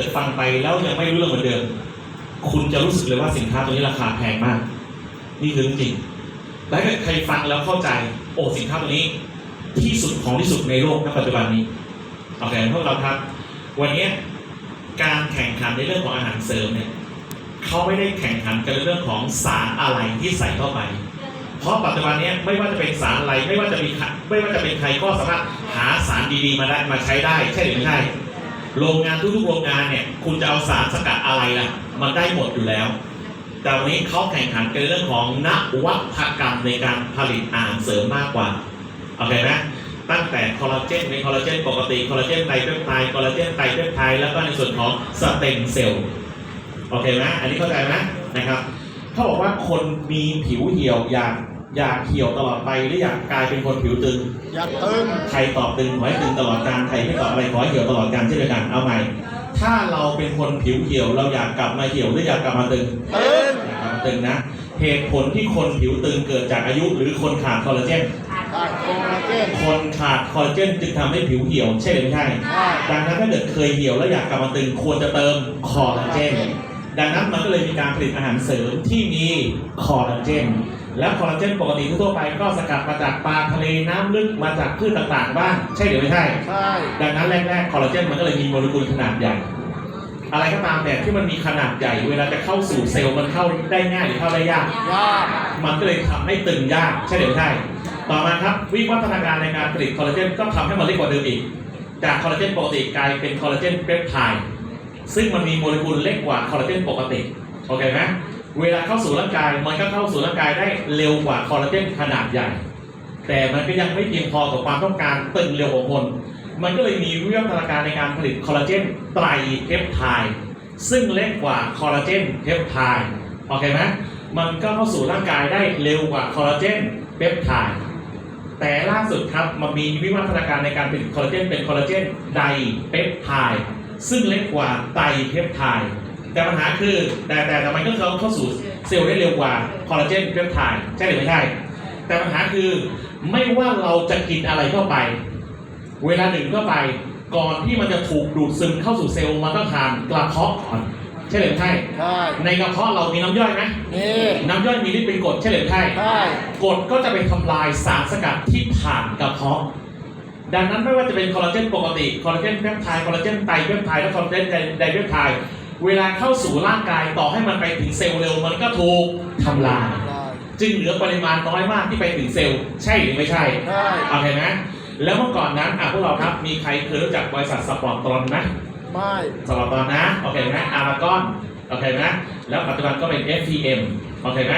กิดฟังไปแล้วยังไม่รู้เรื่องเหมือนเดิม คุณจะรู้สึกเลยว่าสินค้าตัวนี้ราคาแพงมาก นี่คือจริงและถ้าใครฟังแล้วเข้าใจ โอ้สินค้าตัวนี้ ที่สุดของที่สุดในโลกณปัจจุบันนี้โอเคพวกเราครับ วันนี้การแข่งขันในเรื่องของอาหารเสริมเนี่ยเขาไม่ได้แข่งขันกันในเรื่องของสารอะไรที่ใส่เข้าไป เพราะปัจจุบันนี้ไม่ว่าจะเป็นสารอะไรไม่ว่าจะมีใครไม่ว่าจะเป็นใครก็สามารถหาสารดีๆมาได้มาใช้ได้ ใช่หรือไม่ใช่ โรงงานทุกๆโรงงานเนี่ย คุณจะเอาสารสกัดอะไรล่ะ มันได้หมดอยู่แล้ว แต่วันนี้เขาแข่งขันกันเรื่องของนวัตกรรมในการผลิตอาหารเสริมมากกว่าโอเคไหมตั้งแต่คอลลาเจนในคอลลาเจนปกติคอลลาเจนไตรเปปไทด์คอลลาเจนไตรเปปไทด์แล้วก็ในส่วนของสเต็มเซลล์โอเคไหมอันนี้เข้าใจไหมนะครับเขาบอกว่าคนมีผิวเหี่ยวอยาก อยากเหี่ยวตลอดไปหรืออยากกลายเป็นคนผิวตึง อย่าตึงใครตอบตึงขอให้ตึงตลอดการใครไม่ตอบอะไรขอให้เหี่ยวตลอดการเช่นเดียวกันเอาใหม่ ถ้าเราเป็นคนผิวเหี่ยว เราอยากกลับมาเหี่ยวหรืออยากกลับมาตึงตึงอยากกลับมาตึงนะ เหตุผลที่คนผิวตึงเกิดจากอายุหรือคนขาดคอลลาเจนขาดโคลลาเจนคนขาดคอลลาเจนจึงทำให้ผิวเหี่ยวใช่หรือไม่ใช่ใช่ดังนั้นถ้าเกิดเคยเหี่ยวแล้วอยากกลับมาตึงควรจะเติมคอลลาเจนดังนั้นมันก็เลยมีการผลิตอาหารเสริมที่มีคอลลาเจน และคอลลาเจนปกติทั่วๆไปก็สกัดมาจากปลาทะเลน้ำลึกมาจากพืชต่างๆบ้างใช่หรือไม่ใช่ ใช่ ดังนั้นแรกๆคอลลาเจนมันก็เลยมีโมเลกุลขนาดใหญ่ อะไรก็ตามแต่ที่มันมีขนาดใหญ่ เวลาจะเข้าสู่เซลล์มันเข้าได้ง่ายหรือเข้าได้ยาก ยาก มันก็เลยทำให้ตึงยากใช่หรือไม่ใช่ ต่อมาครับวิวัฒนาการในการผลิตคอลลาเจนก็ทำให้มันเล็กกว่าเดิมอีก จากคอลลาเจนปกติกลายเป็นคอลลาเจนเปปไทด์ซึ่งมันมีโมเลกุลเล็กกว่าคอลลาเจนปกติโอเคไหม เวลาเข้าสู่ร่างกายมันก็เข้าสู่ร่างกายได้เร็วกว่าคอลลาเจนขนาดใหญ่ แต่มันก็ยังไม่เพียงพอต่อความต้องการตึงเร็วของคน มันก็เลยมีวิวัฒนาการในการผลิตคอลลาเจนไตรเพปไทด์ซึ่งเล็กกว่าคอลลาเจนเพปไทด์โอเคไหมมันก็เข้าสู่ร่างกายได้เร็วกว่าคอลลาเจนเพปไทด์แต่ล่าสุดครับมันมีวิวัฒนาการในการผลิตคอลลาเจนเป็นคอลลาเจนไดเพปไทด์ซึ่งเล็กกว่าไตรเพปไทด์ แต่ปัญหาคือแต่แต่แต่มันก็เข้าเข้าสู่เซลล์ได้เร็วกว่าคอลลาเจนเพปไทด์ใช่หรือไม่ใช่ แต่ปัญหาคือไม่ว่าเราจะกินอะไรเข้าไป เวลาหนึ่งเข้าไป ก่อนที่มันจะถูกดูดซึมเข้าสู่เซลล์มันต้องผ่านกระเพาะก่อนใช่หรือไม่ใช่ ใช่ ในกระเพาะเรามีน้ำย่อยไหมนี่น้ำย่อยมีฤทธิ์เป็นกรดใช่หรือไม่ใช่ใช่กรดก็จะไปทำลายสารสกัดที่ผ่านกระเพาะดังนั้นไม่ว่าจะเป็นคอลลาเจนปกติ คอลลาเจนเพปไทด์ คอลลาเจนไตรเพปไทด์ และคอลลาเจนไดเพปไทด์ เวลาเข้าสู่ร่างกายต่อให้มันไปถึงเซลล์เร็ว มันก็ถูกทำลายได้จึงเหลือปริมาณน้อยมากที่ไปถึงเซลล์ ใช่หรือไม่ใช่ใช่โอเคไหมแล้วเมื่อก่อนนั้นอะพวกเราครับมีใครเคยรู้จักบริษัทสปอร์ตตรอนไหมไม่สปอร์ตตรอนนะโอเคไหมอารากอนโอเคไหมแล้วปัจจุบันก็เป็น FTM โอเคไหม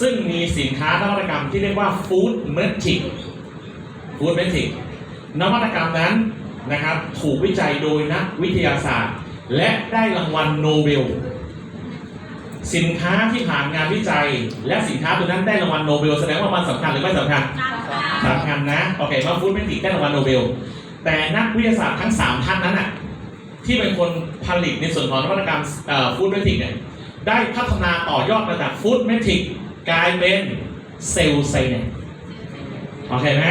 ซึ่งมีสินค้านวัตกรรมที่เรียกว่า Food Metric Food Metric นวัตกรรมนั้นนะครับถูกวิจัยโดยนักวิทยาศาสตร์ และได้รางวัลโนเบล สินค้าที่ผ่านงานวิจัย และสินค้าตัวนั้นได้รางวัลโนเบลแสดงว่ามันสำคัญหรือไม่สำคัญสำคัญนะโอเคว่าฟู้ดเมติกได้รางวัลโนเบล แต่นักวิทยาศาสตร์ทั้ง 3 ท่านนั้นอะที่เป็นคนผลิตในส่วนของนวัตกรรมฟู้ดเมติกเนี่ยได้พัฒนาต่อยอดมาจากฟู้ดเมติกกลายเป็นเซลล์ไซเนตโอเคไหม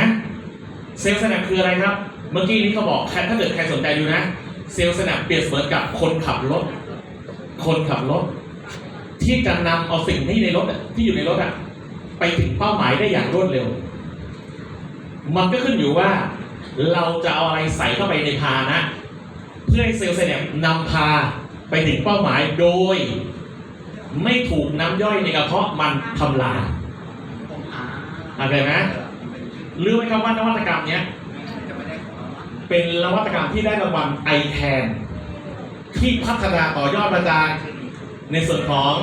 เซลล์ไซเนตคืออะไรครับ เมื่อกี้นี้เขาบอกใครถ้าเกิดใครสนใจดูนะ เซลล์ไซเนตเปรียบเสมือนกับคนขับรถ คนขับรถ ที่จะนำเอาสิ่งที่ในรถที่อยู่ในรถอะไปถึงเป้าหมายได้อย่างรวดเร็ว มันก็ขึ้นอยู่ว่า เราจะเอาอะไรใส่เข้าไปในพานะ เพื่อให้เซลล์ไซเนปนำพาไปถึงเป้าหมายโดย ไม่ถูกน้ำย่อยในกระเพาะมันทำลายเข้าใจไหมรู้ไหมครับว่านวัตกรรมเนี้ย เป็นนวัตกรรมที่ได้รางวัลไอแคนที่พัฒนาต่อยอดมาจากในส่วนของ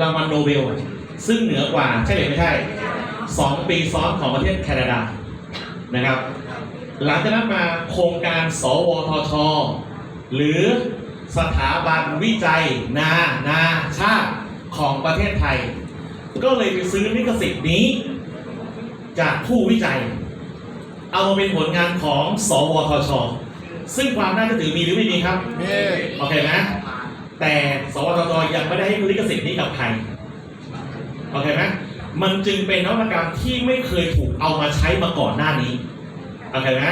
รางวัลโนเบล ซึ่งเหนือกว่าใช่หรือไม่ใช่สองปีซ้อนของประเทศแคนาดานะครับ หลังจากนั้นมาโครงการสวทช หรือสถาบันวิจัย นานาชาติของประเทศไทย ก็เลยไปซื้อลิขสิทธิ์นี้ จากผู้วิจัย เอามาเป็นผลงานของ สวทช ซึ่งความน่าจะถือมีหรือไม่มีครับมีโอเคไหมแต่ สวทช ยังไม่ได้ให้ลิขสิทธิ์นี้กับใคร โอเคไหมมันจึงเป็นนวัตกรรมที่ไม่เคยถูกเอามาใช้มาก่อนหน้านี้ โอเคไหม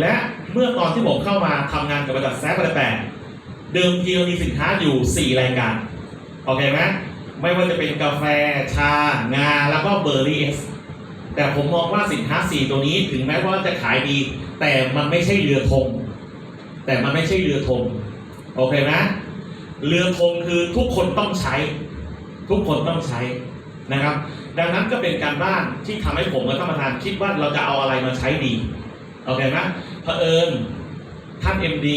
และเมื่อตอนที่ผมเข้ามาทำงานกับบริษัทแซฟแปดเดิมทีเรามีสินค้าอยู่ 4 รายการ โอเคไหมไม่ว่าจะเป็นกาแฟ ชา งา แล้วก็เบอร์รี่เอส แต่ผมมองว่าสินค้า4ตัวนี้ถึงแม้ว่าจะขายดี แต่มันไม่ใช่เรือธงแต่มันไม่ใช่เรือธงโอเคไหมเรือธงคือทุกคนต้องใช้ ทุกคนต้องใช้นะครับ ดังนั้นก็เป็นการบ้านที่ทำให้ผมและท่านประธานคิดว่าเราจะเอาอะไรมาใช้ดีโอเคไหมเผอิญท่าน MD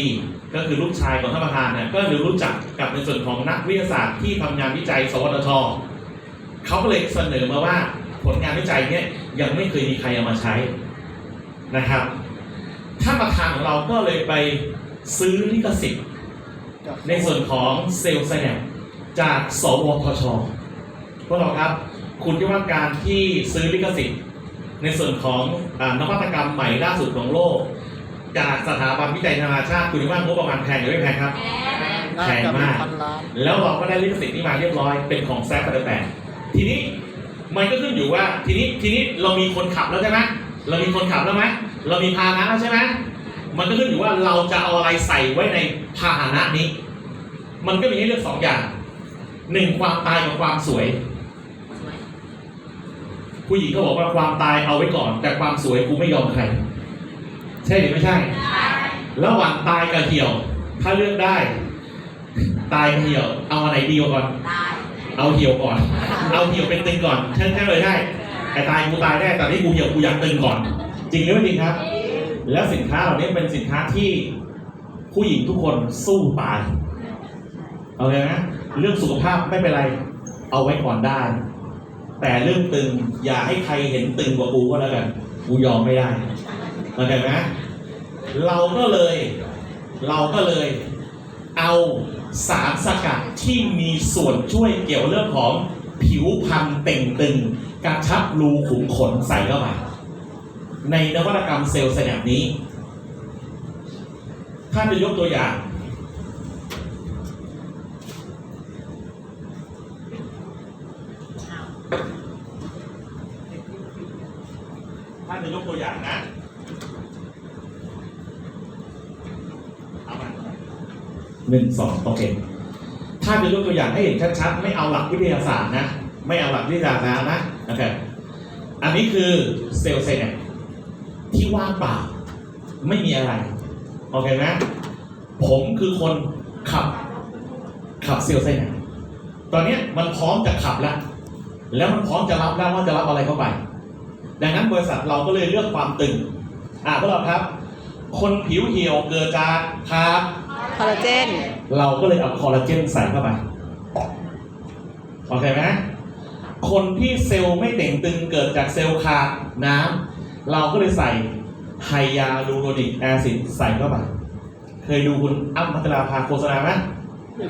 ก็คือลูกชายของท่านประธานเนี่ยก็เลยรู้จักกับในส่วนของนักวิทยาศาสตร์ที่ทำงานวิจัย สวทชเขาก็เลยเสนอมาว่า ผลงานวิจัยเนี่ยยังไม่เคยมีใครเอามาใช้นะครับท่านประธานของเราก็เลยไปซื้อลิขสิทธิ์ในส่วนของเซลล์ไซแนปจากสวทชพวกเราครับ คุณคิดว่าการที่ซื้อลิขสิทธิ์ ในส่วนของอานวัตกรรมใหม่ล่าสุดของโลก จากสถาบันวิจัยนานาชาติคุณคิดว่างบประมาณแพงหรือไม่แพงครับน่าแพงจะเป็มานกพันล้านแล้วเราก็ได้ลิขสิทธิ์นี้มาเรียบร้อยเป็นของแซฟปัตแปดทีนี้ มันก็ขึ้นอยู่ว่าทีนี้ทีนี้เรามีคนขับแล้วใช่ไหมเรามีคนขับแล้วไหมเรามีพาหนะแล้วใช่ไหมมันก็ขึ้นอยู่ว่าเราจะเอาอะไรใส่ไว้ในพาหนะนี้ มันก็มีให้เลือกสองอย่างหนึ่งความตายกับความสวย ผู้หญิงก็บอกว่าความตายเอาไว้ก่อน แต่ความสวยกูไม่ยอมใคร ใช่หรือไม่ใช่ ระหว่างตายกับเหี่ยว ถ้าเลือกได้ ตายกับเหี่ยว เอาอันไหนดีกว่าก่อน เอาเหี่ยวก่อน เอาเหี่ยวเป็นตึงก่อน เช่นแค่เลยได้แต่ตายกูตายได้แต่ที่กูเหี่ยวกูอยากตึงก่อน จริงหรือไม่จริงครับ แล้วสินค้าเหล่านี้เป็นสินค้าที่ผู้หญิงทุกคนสู้ตาย เอาเลยนะ เรื่องสุขภาพไม่เป็นไร เอาไว้ก่อนได้ แต่เรื่องตึงอย่าให้ใครเห็นตึงกว่ากูก็แล้วกัน กูยอมไม่ได้เข้าใจไหมเราก็เลย เราก็เลย เอา สารสกัดที่มีส่วนช่วยเกี่ยวเรื่องของผิวพรรณเต่งตึงกระชับรูขุมขนใส่เข้าไปในนวัตกรรมเซลล์สแนนี้ ถ้าจะยกตัวอย่าง หนึ่งสองโอเคถ้าจะยกตัวอย่างให้เห็นชัดๆ ไม่เอาหลักวิทยาศาสตร์นะ ไม่เอาหลักวิทยาศาสตร์นะโอเคอันนี้คือเซลล์เซนที่ว่างเปล่าไม่มีอะไร โอเคไหมผมคือคนขับ ขับเซลล์เซนตอนนี้มันพร้อมจะขับแล้ว แล้วมันพร้อมจะรับแล้วว่าจะรับอะไรเข้าไป ดังนั้นบริษัทเราก็เลยเลือกความตึง อ่าพวกเราครับ คนผิวเหี่ยวเกิดจากครับ อลลาเจน เราก็เลยเอาคอลลาเจนใส่เข้าไปโอเคไหมคนที่เซลล์ไม่เต่งตึงเกิดจากเซลล์ขาดน้ำเราก็เลยใส่ไฮยาลูโรนิกแอซิดใส่เข้าไป เคยดูคุณอ้ำพัชราภาโฆษณาไหม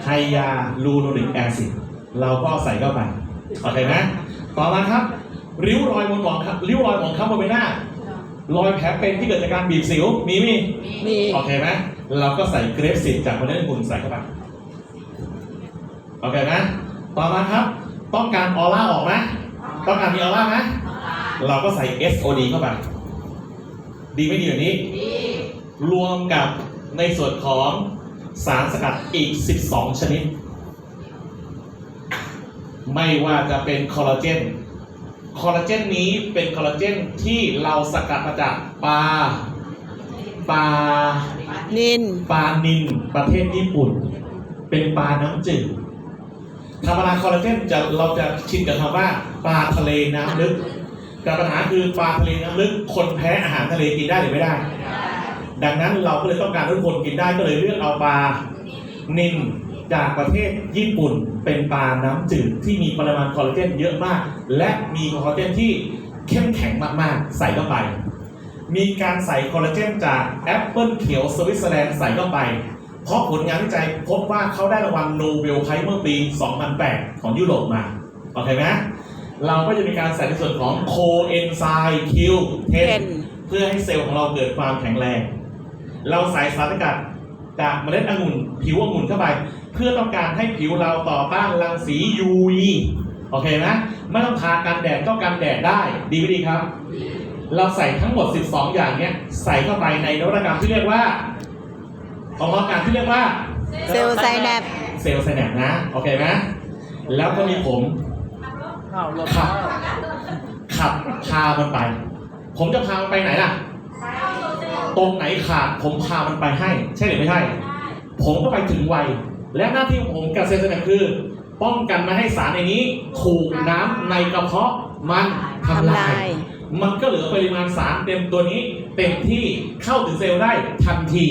ไฮยาลูโรนิกแอซิดเราก็ใส่เข้าไปโอเคไหมต่อมาครับ ริ้วรอยบนหมองครับ ริ้วรอยหมองคล้ำบนใบหน้ารอยแผลเป็นที่เกิดจากการบีบสิวมีมีมีโอเคไหม เราก็ใส่เกรฟซีดจากคนนั้นคุณใส่เข้าไปโอเคไหมต่อมาครับ ต้องการออร่าออกไหมต้องการมีออร่าไหมเราก็ใส่ SOD เข้าไป ดีไม่ดีแบบนี้ รวมกับในส่วนของสารสกัดอีก 12 ชนิด ไม่ว่าจะเป็นคอลลาเจน คอลลาเจนนี้เป็นคอลลาเจนที่เราสกัดมาจากปลา ปลานินปลานินประเทศญี่ปุ่น เป็นปลาน้ำจืดธรรมดาคอลลาเจนจะเราจะชินกับคำว่าปลาทะเลน้ำลึกแต่ปัญหาคือปลาทะเลน้ำลึกคนแพ้อาหารทะเลกินได้หรือไม่ได้ ดังนั้นเราก็เลยต้องการให้ทุกคนกินได้ก็เลยเลือกเอาปลานินจากประเทศญี่ปุ่นเป็นปลาน้ำจืดที่มีปริมาณคอลลาเจนเยอะมาก และมีคอลลาเจนที่เข้มแข็งมากๆ ใส่เข้าไป มีการใส่คอลลาเจนจากแอปเปิลเขียวสวิตเซอร์แลนด์ใส่เข้าไป เพราะผลงานวิจัยพบว่าเขาได้รางวัลโนเบลไพรส์เมื่อปี 2008 ของยุโรปมา โอเคไหมเราก็จะมีการใส่ในส่วนของโคเอนไซม์คิวเทเทนนเพื่อให้เซลล์ของเราเกิดความแข็งแรง เราใส่สารสกัดจากเมล็ดองุ่นผิวองุ่นเข้าไป เพื่อต้องการให้ผิวเราต่อต้านรังสี UV โอเคไหมไม่ต้องทากันแดดก็กันแดดได้ ดีไม่ดีครับ เราใส่ทั้งหมด 12 อย่างเนี้ยใส่เข้าไปในนวัตกรรมที่เรียกว่า ของพร้อมกันที่เรียกว่าเซลล์ไซแนปเซลล์ไซแนปนะโอเคไหมแล้วก็มีผมอ้าวรถขับขับพามันไป ผมจะพามันไปไหนล่ะ ตรงไหนขาดผมพามันไปให้ ใช่หรือไม่ใช่ ผมก็ไปถึงไว และหน้าที่ของผมกับเซลล์ไซแนปคือ ป้องกันไม่ให้สารในนี้ ถูกน้ำในกระเพาะมันทำทำลาลายย มันก็เหลือปริมาณสารเต็มตัวนี้เต็มที่เข้าถึงเซลล์ได้ทันที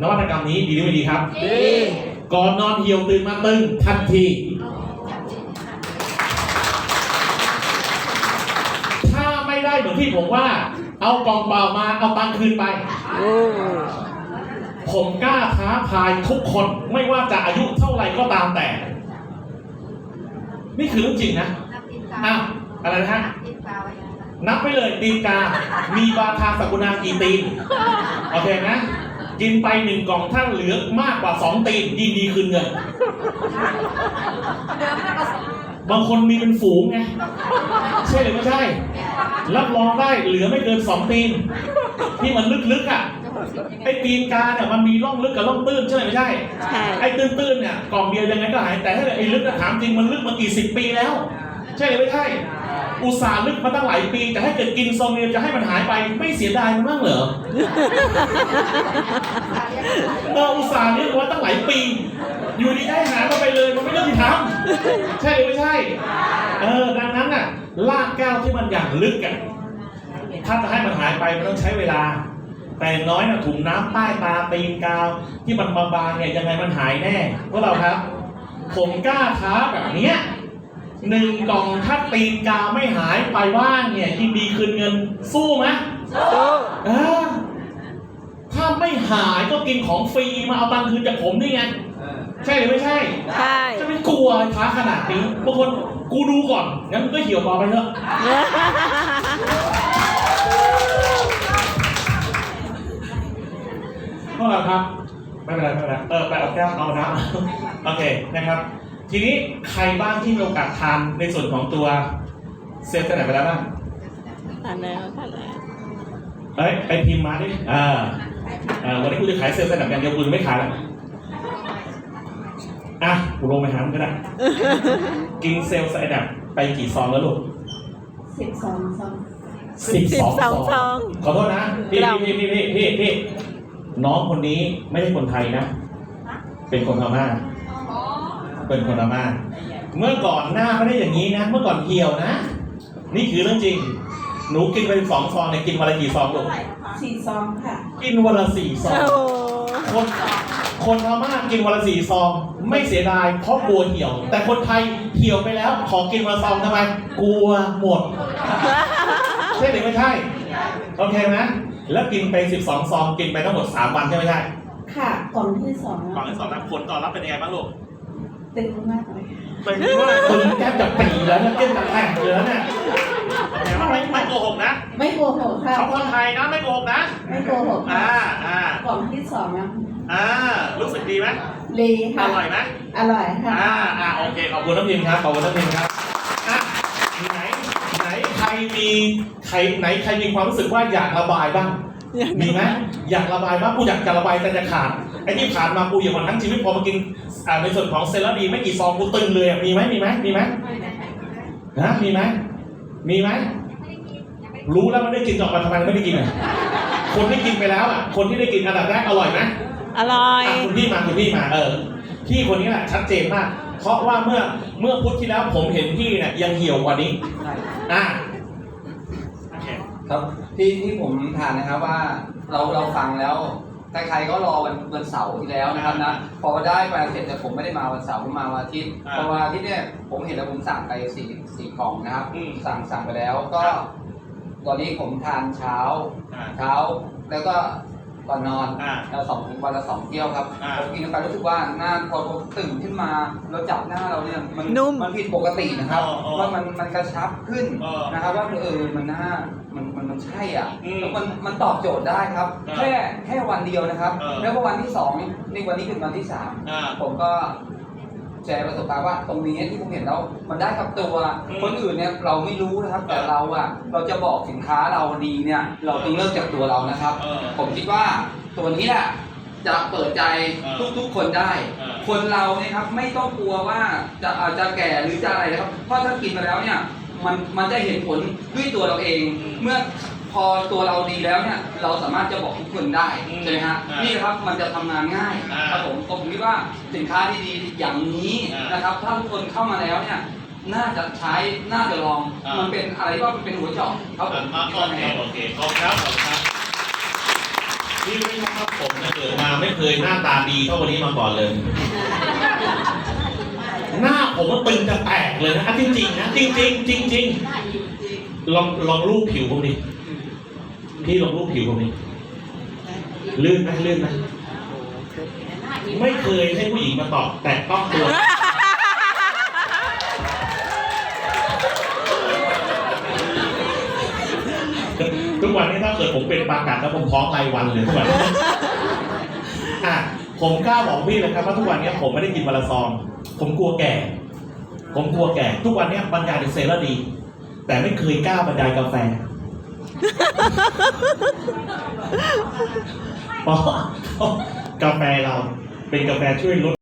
นวัตกรรมนี้ดีหรือไม่ดีครับ ดีก่อนนอนเหี่ยวตื่นมาตึงทันที ถ้าไม่ได้เหมือนที่ผมว่า เอากล่องเปล่ามาเอาตังค์คืนไปโอ้ผมกล้าท้าทายทุกคนไม่ว่าจะอายุเท่าไหร่ก็ตามแต่ นี่คือเรื่องจริงนะอ้าวอะไรนะฮะ นับไปเลยตีนกา มีบาทาสกุณากี่ตีน โอเคนะ กินไปหนึ่งกล่องถ้าเหลือมากกว่าสองตีนยินดีคืนเงินบางคนมีเป็นฝูงไง ใช่หรือไม่ใช่ รับรองได้เหลือไม่เกินสองตีน ที่มันลึกๆอะไอ้ตีนกาเนี่ยมันมีร่องลึกกับร่องตื้นใช่หรือไม่ใช่ใช่ ไอ้ตื้นๆเนี่ยกล่องเดียวยังไงก็หายแต่ถ้าไอ้ลึกอะถามจริงมันลึกมากี่สิบปีแล้ว ใช่หรือไม่ใช่ อุตส่าห์ลึกมาตั้งหลายปีแต่ถ้าเกิดกินซองเดียวจะให้มันหายไปไม่เสียดายมันบ้างเหรอเอออุตส่าห์เลี้ยงไว้ตั้งหลายปี อยู่ดีได้หายมาไปเลยมันไม่ยุติธรรมใช่หรือไม่ใช่ เออดังนั้นน่ะลากแก้วที่มันอย่างลึกอะถ้าจะให้มันหายไปมันต้องใช้เวลา แต่อย่างน้อยนะถุงน้ำใต้ตาตีนกาว ที่มันบางๆเนี่ยยังไงมันหายแน่พวกเราครับ ผมกล้าท้าแบบเนี้ย หนึ่งกล่องถ้าตีนกาวไม่หายไปบ้างเนี่ยยินดีคืนเงินสู้ไหมสู้เออถ้าไม่หายก็กินของฟรีมาเอาตังค์คืนจากผมนี่ไงใช่หรือไม่ใช่ใช่จะไม่กลัวท้าขนาดนี้บางคนกูดูก่อนงั้นมึงก็เหี่ยวต่อไปเถอะพวกเราครับไม่เป็นไรไม่เป็นไรเออไปเอาแก้วเอาน้ำโอเคนะครับ ทีนี้ใครบ้างที่มีโอกาสทานในส่วนของตัวเซลล์ไหนไปแล้วบ้างทันแล้วทันแล้วเอ้ยไปพิมพ์มาดิอ่าอ่าวันนี้กูจะขายเซลล์สนับอย่างเดียวกูจะไม่ขายแล้วอะกูลงไปหามันก็ได้กินเซลล์สนับไปกี่ซองแล้วลูกสิบสองสองสิบสองสองซอง ขอโทษนะ พี่เราพี่พี่พี่พี่พี่น้องคนนี้ไม่ใช่คนไทยนะ เป็นคนพม่า เป็นคนพม่าเมื่อก่อนหน้าไม่ได้อย่างนี้นะ เมื่อก่อนเหี่ยวนะ นี่คือเรื่องจริง หนูกินไปสองซองเนี่ยกินวันละกี่ซองลูกสี่สองค่ะ กินวันละสี่ซองโอ้คนคนพม่ากินวันละสี่ซอง ไม่เสียดายเพราะกลัวเหี่ยว แต่คนไทยเหี่ยวไปแล้วขอกินวันละซองทำไมกลัวหมดใช่หรือไม่ใช่โอเคไหมแล้วกินไป12ซองกินไปทั้งหมด3วันใช่ไหมใช่ค่ะกล่องที่สองกล่องที่สองนะผลตอบรับเป็นยังไงบ้างลูก ตึงมากเลยเป็นว่าคุณแทบจะปีแล้วนะเก้นจะแตกเลยนะเนี่ยโอเคไหมไม่ไม่โกหกนะ ไม่โกหกค่ะเขาคนไทยนะไม่โกหกนะ ไม่โกหกอ่าค่ะอ่ากล่องที่สองนะอ่ารู้สึกดีไหมดีอค่ะร่อยไหมอร่อยค่ะ อ่าอ่าโอเค ขอบคุณน้ำพิมพ์ครับ ขอบคุณน้ำพิมพ์ครับอะไหนไหนใครมีใครไหนใครมีความรู้สึกว่าอยากระบายบ้าง มีไหมอยากระบายบ้างกูอยากจะระบายแต่จะขาดไอ้ที่ผ่านมากูอยู่มาทั้งชีวิตพอมากินอ่าในส่วนของเซรั่มดีไม่กี่ซองกูตึงเลยอะมีไหมมีไหมมีไหมฮะมีไหมมีไหมรู้แล้วมันได้กินจอกมาทำไมไม่ได้กินอะคนที่กินไปแล้วอะคนที่ได้กินอันดับแรกอร่อยไหมอร่อยอะคุณพี่มาคุณพี่มาเออพี่คนนี้แหละชัดเจนมาก เพราะว่าเมื่อเมื่อพุธที่แล้วผมเห็นพี่เนี่ยยังเหี่ยวกว่านี้อะโอเคครับที่ที่ผมถามนะครับว่าเราเราฟังแล้วใครๆก็รอวันวันเสาร์ที่แล้วนะครับนะพอได้ไปเสร็จแต่ผมไม่ได้มาวันเสาร์ผมมาวันอาทิตย์เพราะว่าอาที่เนี่ยผมเห็นแล้วผมสั่งไปสี่สี่กล่องนะครับอืมสั่งสั่งไปแล้วก็ ตอนนี้ผมทานเช้าอ่าเช้าแล้วก็ก่อนนอนอ่าแล้วสองวันละสองเที่ยวครับอ่าผมกินไปรู้สึกว่าหน้าพอผมตื่นขึ้นมาเราจับหน้าเราเนี่ยมันนุ่มมันผิดปกตินะครับอ๋ออ๋อว่ามันมันกระชับขึ้นเออนะครับว่าเออมันน่า มันมันมันใช่อะอืมแล้วมันมันตอบโจทย์ได้ครับเออแค่แค่วันเดียวนะครับ เออ แล้วพอวันที่สองนี่วันนี้เป็นวันที่สามอ่า ผมก็แชร์ประสบการณ์ว่าตรงนี้ที่ผมเห็นแล้วมันได้กับตัวคนอื่นเนี่ยเราไม่รู้นะครับ แต่เราอะเราจะบอกสินค้าเราดีเนี่ย เราต้องเริ่มจากตัวเรานะครับ เออ ผมคิดว่าตัวนี้แหละจะเปิดใจเออทุกๆคนได้ เออคนเราเนี่ยครับไม่ต้องกลัวว่าจะอาจจะแก่หรือจะอะไรนะครับ เพราะถ้ากินมาแล้วเนี่ย มันมันจะเห็นผลด้วยตัวเราเอง เมื่อพอตัวเราดีแล้วเนี่ยเราสามารถจะบอกทุกคนได้อืมใช่ไหมฮะอ่านี่นี่นะครับมันจะทำงานง่ายอ่าครับผมผมคิดว่าสินค้าดีๆอย่างนี้อ่านนะครับ ถ้าทุกคนเข้ามาแล้วเนี่ยน่าจะใช้น่าจะลองอ่ามั มันเป็นอะไรที่ว่ามันเป็นหัวเจาะครับผมอะคิดโอว่าเคไง โอเคขอบคุณครับขอบคุณครับพี่รู้ไหมครับผมเนี่ยเกิดมาไม่เคยหน้าตาดีเท่าวันนี้มาก่อนเลย หน้าผมมันตึงจะแตกเลยนะอะจริงๆนะจริงๆจริงๆลองลองรูปผิวผมดิพี่ลองรูปผิวผมดิลื่นไหมลื่นไหมไม่เคยให้ผู้หญิงมาตอบแต่ต้องตัวทุกวันนี้ถ้าเกิดผมเป็นปากัดแล้วผมท้องรายวันเลยทุกวัน ผมกล้าบอกพี่เลยครับว่าทุกวันนี้ผมไม่ได้กินมาราซอง ผมกลัวแก่ ผมกลัวแก่ ทุกวันนี้บรรยายเป็นเซรดี แต่ไม่เคยกล้าบรรยายกาแฟเพราะเพราะกาแฟเราเป็นกาแฟช่วยลด